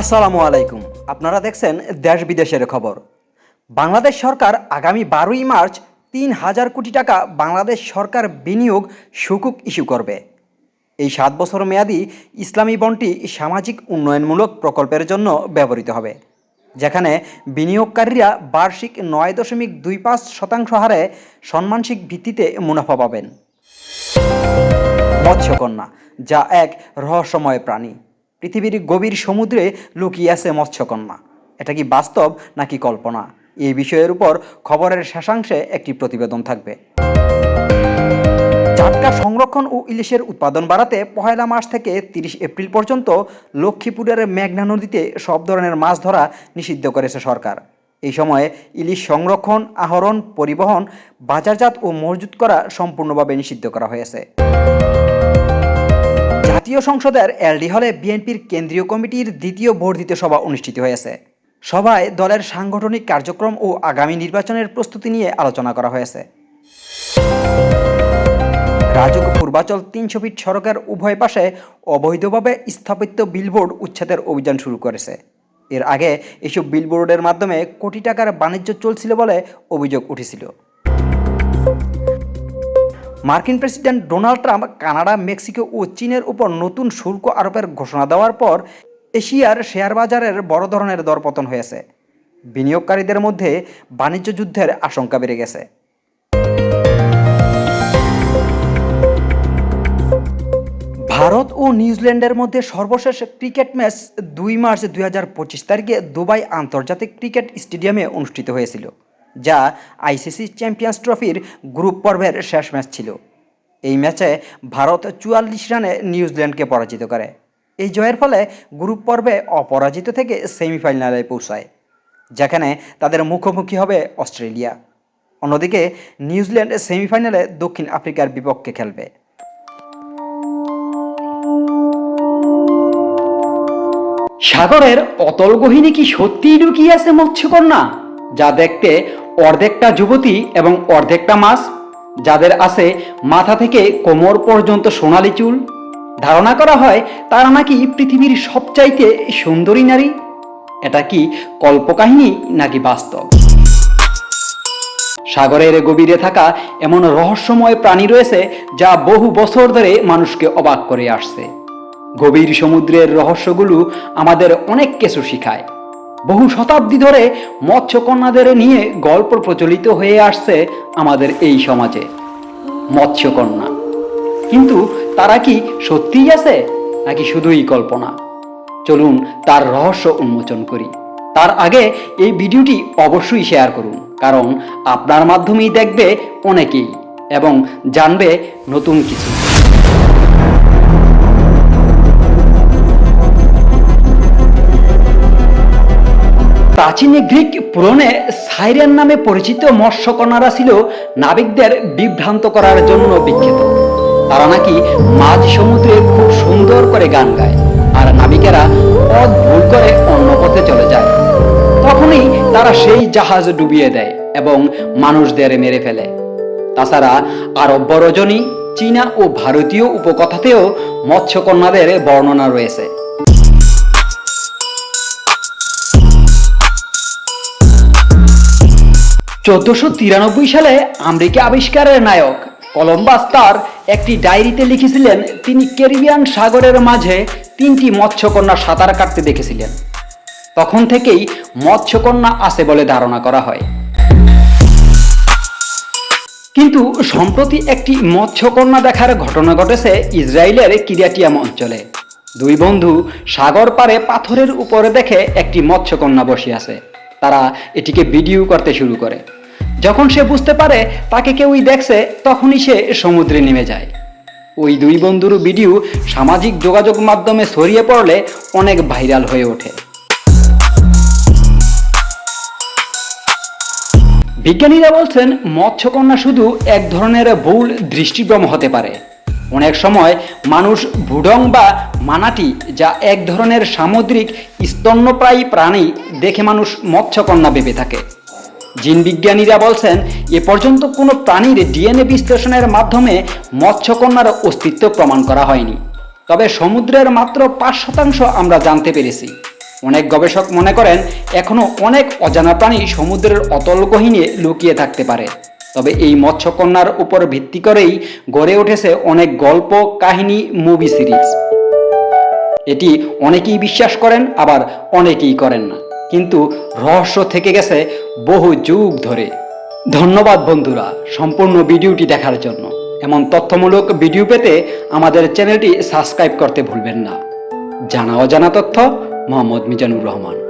আসসালামু আলাইকুম। আপনারা দেখছেন দেশ বিদেশের খবর। বাংলাদেশ সরকার আগামী বারোই মার্চ তিন হাজার কোটি টাকা বাংলাদেশ সরকার বিনিয়োগ সুকুক ইস্যু করবে। এই সাত বছর মেয়াদি ইসলামী বন্ডটি সামাজিক উন্নয়নমূলক প্রকল্পের জন্য ব্যবহৃত হবে, যেখানে বিনিয়োগকারীরা বার্ষিক নয় দশমিক দুই পাঁচ শতাংশ হারে সম্মানসিক ভিত্তিতে মুনাফা পাবেন। মৎস্যকন্যা, যা এক রহস্যময় প্রাণী। পৃথিবীর গভীর সমুদ্রে লুকিয়ে আছে মৎস্যকন্যা। এটা কি বাস্তব নাকি কল্পনা? এই বিষয়ের উপর খবরের শেষাংশে একটি প্রতিবেদন থাকবে। জাটকা সংরক্ষণ ও ইলিশের উৎপাদন বাড়াতে পহেলা মার্চ থেকে তিরিশ এপ্রিল পর্যন্ত লক্ষ্মীপুরের মেঘনা নদীতে সব ধরনের মাছ ধরা নিষিদ্ধ করেছে সরকার। এই সময়ে ইলিশ সংরক্ষণ, আহরণ, পরিবহন, বাজারজাত ও মজুত করা সম্পূর্ণভাবে নিষিদ্ধ করা হয়েছে। জাতীয় সংসদের এলডি হলে বিএনপির কেন্দ্রীয় কমিটির দ্বিতীয় বর্ধিত সভা অনুষ্ঠিত হয়েছে। সভায় দলের সাংগঠনিক কার্যক্রম ও আগামী নির্বাচনের প্রস্তুতি নিয়ে আলোচনা করা হয়েছে। রাজুক পূর্বাচল তিনশো ফিট সড়কের উভয় পাশে অবৈধভাবে স্থাপিত বিলবোর্ড উচ্ছেদের অভিযান শুরু করেছে। এর আগে এসব বিলবোর্ডের মাধ্যমে কোটি টাকার বাণিজ্য চলছিল বলে অভিযোগ উঠেছিল। মার্কিন president Donald Trump Canada, Mexico ও চীনের উপর নতুন শুল্ক আরোপের ঘোষণা দেওয়ার পর এশিয়ার শেয়ার বাজারের বড় ধরনের দরপতন হয়েছে। বিনিয়োগকারীদের মধ্যে বাণিজ্য যুদ্ধের আশঙ্কা বেড়ে গেছে। ভারত ও নিউজিল্যান্ডের মধ্যে সর্বশেষ ক্রিকেট ম্যাচ দুই মার্চ দুই হাজার পঁচিশ তারিখে দুবাই আন্তর্জাতিক ক্রিকেট স্টেডিয়ামে অনুষ্ঠিত হয়েছিল। যা আইসিসি চ্যাম্পিয়ন্স ট্রফির গ্রুপ পর্বের শেষ ম্যাচ ছিল। এই ম্যাচে ভারত চুয়াল্লিশ রানে নিউজিল্যান্ডকে পরাজিত করে। এই জয়ের ফলে গ্রুপ পর্বে অপরাজিত থেকে সেমিফাইনালে পৌঁছায়, যেখানে তাদের মুখোমুখি হবে অস্ট্রেলিয়া। অন্যদিকে, নিউজিল্যান্ড সেমিফাইনালে দক্ষিণ আফ্রিকার বিপক্ষে খেলবে। সাগরের অতল গহিনী কি সত্যিই লুকিয়ে আছে মৎস্যকন্যা? যা দেখতে অর্ধেকটা যুবতী এবং অর্ধেকটা মাছ, যাদের আছে মাথা থেকে কোমর পর্যন্ত সোনালি চুল। ধারণা করা হয় তারা নাকি পৃথিবীর সবচাইতে সুন্দরী নারী। এটা কি কল্পকাহিনী নাকি বাস্তব? সাগরের গভীরে থাকা এমন রহস্যময় প্রাণী রয়েছে যা বহু বছর ধরে মানুষকে অবাক করে আসছে। গভীর সমুদ্রের রহস্যগুলো আমাদের অনেক কিছু শিখায়। বহু শতাব্দী ধরে মৎস্যকন্যাদের নিয়ে গল্প প্রচলিত হয়ে আসছে আমাদের এই সমাজে। মৎস্যকন্যা। কিন্তু তারা কি সত্যিই আছে, নাকি শুধুই কল্পনা? চলুন তার রহস্য উন্মোচন করি। তার আগে এই ভিডিওটি অবশ্যই শেয়ার করুন, কারণ আপনার মাধ্যমেই দেখবে অনেকেই এবং জানবে নতুন কিছু। প্রাচীন গ্রিক পুরনে সাইরেন নামে পরিচিত মৎস্যকন্যারা ছিল নাবিকদের বিভ্রান্ত করার জন্য বিখ্যাত। তারা নাকি মাঝ সমুদ্রে খুব সুন্দর করে গান গায় আর নাবিকেরা পথ ভুল করে অন্য পথে চলে যায়। তখনই তারা সেই জাহাজ ডুবিয়ে দেয় এবং মানুষদের মেরে ফেলে। তাছাড়া আরব্য রজনী চীনা ও ভারতীয় উপকথাতেও মৎস্যকন্যাদের বর্ণনা রয়েছে। চোদ্দশো তিরানব্বই সালে আমেরিকা আবিষ্কারের নায়ক কলম্বাস তার একটি ডায়েরিতে লিখেছিলেন, তিনি ক্যারিবিয়ান সাগরের মাঝে তিনটি মৎস্যকন্যা সাঁতার কাটতে দেখেছিলেন। তখন থেকেই মৎস্যকন্যা আছে বলে ধারণা করা হয়। কিন্তু সম্প্রতি একটি মৎস্যকন্যা দেখার ঘটনা ঘটেছে ইসরায়েলের কিরিয়াটিয়াম অঞ্চলে। দুই বন্ধু সাগর পারে পাথরের উপরে দেখে একটি মৎস্যকন্যা বসে আছে। তারা এটিকে ভিডিও করতে শুরু করে। যখন সে বুঝতে পারে তাকে কেউই দেখছে, তখনই সে সমুদ্রে নেমে যায়। ওই দুই বন্ধুর ভিডিও সামাজিক যোগাযোগ মাধ্যমে ছড়িয়ে পড়লে অনেক ভাইরাল হয়ে ওঠে। বিজ্ঞানীরা বলছেন, মৎস্যকন্যা শুধু এক ধরনের ভুল দৃষ্টিভ্রম হতে পারে। অনেক সময় মানুষ ভুডং বা মানাটি, যা এক ধরনের সামুদ্রিক স্তন্যপ্রায়ী প্রাণী, দেখে মানুষ মৎস্যকন্যা ভেবে থাকে। জিন বিজ্ঞানীরা বলছেন, এ পর্যন্ত কোনো প্রাণীর ডিএনএ বিশ্লেষণের মাধ্যমে মৎস্যকন্যার অস্তিত্ব প্রমাণ করা হয়নি। তবে সমুদ্রের মাত্র পাঁচ শতাংশ আমরা জানতে পেরেছি। অনেক গবেষক মনে করেন, এখনও অনেক অজানা প্রাণী সমুদ্রের অতল গহীনে লুকিয়ে থাকতে পারে। তবে এই মৎস্যকন্যার উপর ভিত্তি করেই গড়ে উঠেছে অনেক গল্প, কাহিনী, মুভি সিরিজ। এটি অনেকেই বিশ্বাস করেন, আবার অনেকেই করেন না। কিন্তু রহস্য থেকে গেছে বহু যুগ ধরে। ধন্যবাদ বন্ধুরা সম্পূর্ণ ভিডিওটি দেখার জন্য। এমন তথ্যমূলক ভিডিও পেতে আমাদের চ্যানেলটি সাবস্ক্রাইব করতে ভুলবেন না। জানা অজানা তথ্য, মোহাম্মদ মিজানুর রহমান।